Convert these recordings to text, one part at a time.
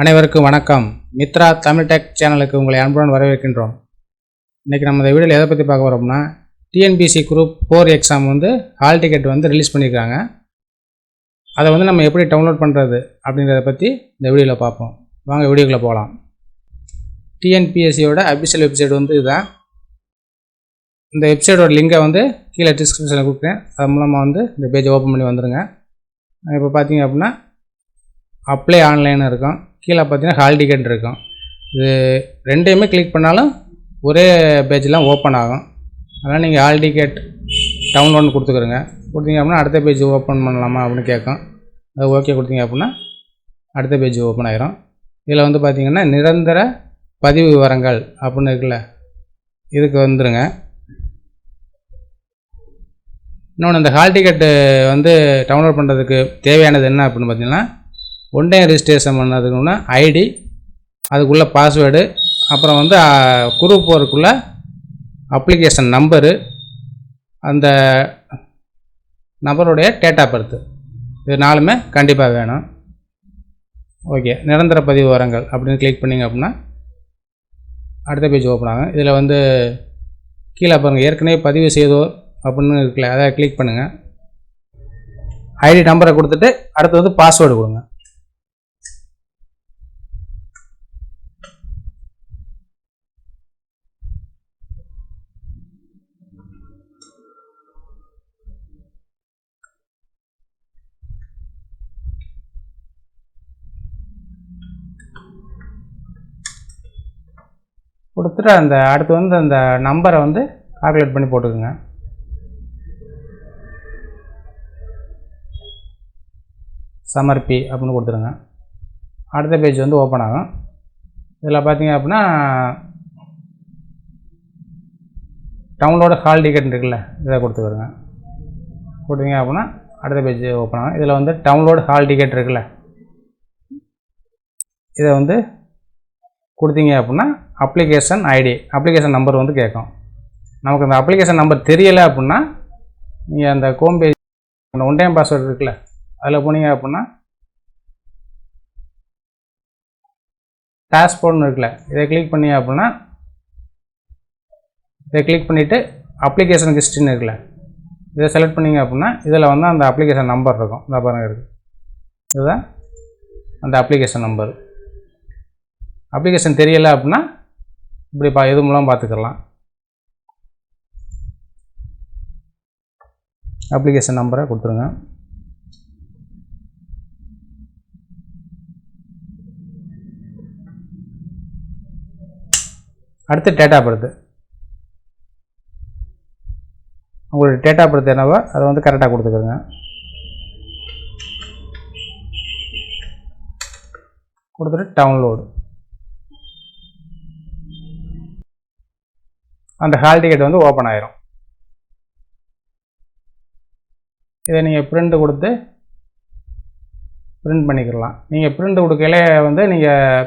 அனைவருக்கும் வணக்கம். மித்ரா தமிழ் டெக் சேனலுக்கு உங்களை அன்புடன் வரவேற்கின்றோம். இன்றைக்கி நம்ம இந்த வீடியோவில் எதை பற்றி பார்க்க வரோம்னா டிஎன்பிசி குரூப் ஃபோர் எக்ஸாம் வந்து ஹால் டிக்கெட் வந்து ரிலீஸ் பண்ணியிருக்காங்க அதை வந்து நம்ம எப்படி டவுன்லோட் பண்ணுறது அப்படின்றத பற்றி இந்த வீடியோவில் பார்ப்போம். வாங்க வீடியோக்குள்ளே போகலாம் டிஎன்பிஎஸ்சியோட அபிஷியல் வெப்சைட் வந்து இதுதான். இந்த வெப்சைட்டோட லிங்கை வந்து கீழே டிஸ்கிரிப்ஷனில் கொடுக்குறேன். அது மூலமாக வந்து இந்த பேஜை ஓப்பன் பண்ணி வந்துடுங்க இப்போ பார்த்தீங்க அப்படின்னா அப்ளை ஆன்லைன் இருக்கும். கீழே பார்த்தீங்கன்னா ஹால் டிக்கெட் இருக்கும். இது ரெண்டையுமே கிளிக் பண்ணாலும் ஒரே பேஜ்லாம் ஓப்பன் ஆகும். அதனால் நீங்கள் ஹால் டிக்கெட் டவுன்லோட் கொடுத்துக்குறங்க கொடுத்தீங்க அப்படின்னா அடுத்த பேஜ் ஓப்பன் பண்ணலாமா அப்படின்னு கேட்கும். அது ஓகே கொடுத்தீங்க அப்படின்னா அடுத்த பேஜ் ஓப்பன் ஆகிரும் இதில் வந்து பார்த்திங்கன்னா நிரந்தர பதிவு விவரங்கள் அப்படின்னு இருக்குல்ல இதுக்கு வந்துடுங்க இன்னொன்று இந்த ஹால் டிக்கெட்டு வந்து டவுன்லோட் பண்ணுறதுக்கு தேவையானது என்ன அப்படின்னு பார்த்தீங்கன்னா ஒன் டைம் ரிஜிஸ்ட்ரேஷன் பண்ணதுக்குன்னா ஐடி அதுக்குள்ளே பாஸ்வேர்டு அப்புறம் வந்து குரூப் போகிறதுக்குள்ள அப்ளிகேஷன் நம்பரு அந்த நபருடைய டேட் ஆஃப் பர்த்து இது நாலுமே கண்டிப்பாக வேணும். ஓகே நிரந்தர பதிவு வரங்கள் அப்படின்னு கிளிக் பண்ணிங்க அப்படின்னா அடுத்த பேஜ் ஓப்பன் ஆகும். இதில் வந்து கீழே பாருங்கள் ஏற்கனவே பதிவு செய்தோர் அப்படின்னு இருக்குல்ல அதை கிளிக் பண்ணுங்கள் ஐடி நம்பரை கொடுத்துட்டு அடுத்து வந்து பாஸ்வேர்டு கொடுங்க. கொடுத்துட்டு அந்த அடுத்து வந்து அந்த நம்பரை வந்து கால்குலேட் பண்ணி போட்டுக்கோங்க. சமர்ப்பி அப்படின்னு கொடுத்துருங்க. அடுத்த பேஜ் வந்து ஓப்பன் ஆகும். இதில் பார்த்தீங்க அப்படின்னா டவுன்லோட ஹால் டிக்கெட் இருக்குல்ல இதை கொடுத்துக்கிறங்க கொடுத்தீங்க அப்படின்னா அடுத்த பேஜ் ஓப்பன் ஆகும். இதில் வந்து டவுன்லோடு ஹால் டிக்கெட் இருக்குல்ல இதை வந்து கொடுத்தீங்க அப்படின்னா அப்ளிகேஷன் ஐடி அப்ளிகேஷன் நம்பர் வந்து கேட்கும். நமக்கு அந்த அப்ளிகேஷன் நம்பர் தெரியலை அப்படின்னா நீங்கள் அந்த கோம் பேஜ் அந்த ஒன் டைம் பாஸ்வேர்டு இருக்குல்ல அதில் போனீங்க அப்படின்னா டேஷ்போர்ட்னு இருக்குல்ல இதை கிளிக் பண்ணிங்க அப்படின்னா இதை கிளிக் பண்ணிவிட்டு அப்ளிகேஷன் ஹிஸ்ட்ரின்னு இருக்குல்ல இதை செலக்ட் பண்ணீங்க அப்படின்னா இதில் வந்து அந்த அப்ளிகேஷன் நம்பர் இருக்கும். இந்த பாருங்க இருக்குது இதுதான் அந்த அப்ளிகேஷன் நம்பர் அப்ளிகேஷன் தெரியலை அப்படின்னா இப்படி பா இது மூலம் பார்த்துக்கலாம் அப்ளிகேஷன் நம்பரை கொடுத்துருங்க. அடுத்து டேட்டா பர்த்து உங்களுடைய டேட்டா பர்த் என்னவோ அதை வந்து கரெக்டாக கொடுத்துக்கிறங்க கொடுத்துட்டு டவுன்லோடு அந்த ஹால் டிக்கெட் வந்து ஓப்பன் ஆயிரும். இதை நீங்கள் பிரிண்ட் கொடுத்து பிரிண்ட் பண்ணிக்கலாம். நீங்கள் பிரிண்ட் கொடுக்கல வந்து நீங்கள்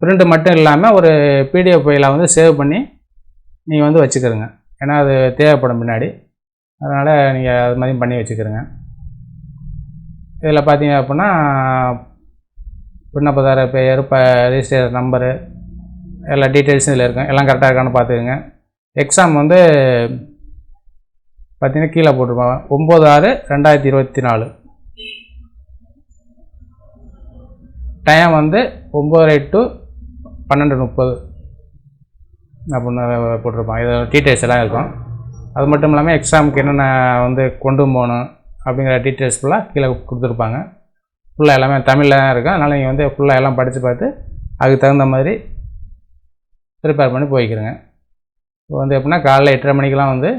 பிரிண்ட் மட்டும் இல்லாமல் ஒரு பிடிஎஃப் ஃபைலாக வந்து சேவ் பண்ணி நீங்கள் வந்து வச்சுக்கிறங்க ஏன்னா அது தேவைப்படும் பின்னாடி. அதனால் நீங்கள் அது மாதிரி பண்ணி வச்சுக்கிறங்க இதில் பார்த்தீங்க அப்படின்னா விண்ணப்பதார பெயர் இப்போ ரிஜிஸ்டர் நம்பரு எல்லா டீட்டெயில்ஸும் இதில் இருக்கும். எல்லாம் கரெக்டாக இருக்கான்னு பார்த்துக்குங்க எக்ஸாம் வந்து பார்த்தீங்கன்னா கீழே போட்டிருப்பாங்க. ஒம்பது ஆறு ரெண்டாயிரத்தி இருபத்தி நாலு. டைம் வந்து ஒம்பதரை டு பன்னெண்டு முப்பது. அப்படின்னு போட்டிருப்பாங்க. இது டீட்டெயில்ஸ் எல்லாம் இருக்கும். அது மட்டும் இல்லாமல் எக்ஸாமுக்கு என்னென்ன வந்து கொண்டு போகணும் அப்படிங்கிற டீட்டெயில்ஸ் ஃபுல்லாக கீழே கொடுத்துருப்பாங்க. ஃபுல்லாக எல்லாமே தமிழில் தான் இருக்கும். அதனால் நீங்கள் வந்து ஃபுல்லாக எல்லாம் படித்து பார்த்து அதுக்கு தகுந்த மாதிரி ப்ரிப்பேர் பண்ணி போய்க்கிறேங்க இப்போ வந்து எப்படின்னா காலைல எட்டரை மணிக்கெலாம் வந்து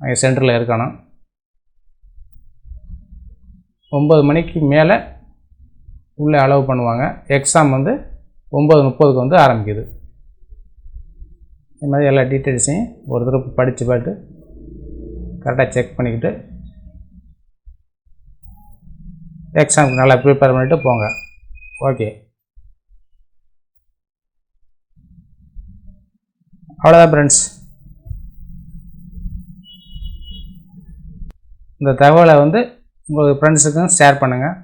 அங்கே சென்டரில் இருக்கணும். ஒம்பது மணிக்கு மேலே உள்ளே அலோவ் பண்ணுவாங்க. எக்ஸாம் வந்து ஒம்பது முப்பதுக்கு வந்து ஆரம்பிக்குது. இது மாதிரி எல்லா டீட்டெயில்ஸையும் ஒரு தடவை படித்து பார்த்து கரெக்டாக செக் பண்ணிக்கிட்டு எக்ஸாமுக்கு நல்லா ப்ரிப்பேர் பண்ணிவிட்டு போங்க. ஓகே அவ்வளோதான் ஃப்ரெண்ட்ஸ் இந்த தகவலை வந்து உங்கள் ஃப்ரெண்ட்ஸுக்கும் ஷேர் பண்ணுங்கள்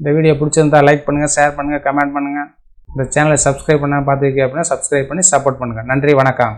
இந்த வீடியோ பிடிச்சிருந்தா லைக் பண்ணுங்கள் ஷேர் பண்ணுங்கள் கமெண்ட் பண்ணுங்கள் இந்த சேனலை சப்ஸ்கிரைப் பண்ணால் பார்த்துருக்கீங்க அப்படின்னா சப்ஸ்கிரைப் பண்ணி சப்போர்ட் பண்ணுங்கள் நன்றி வணக்கம்.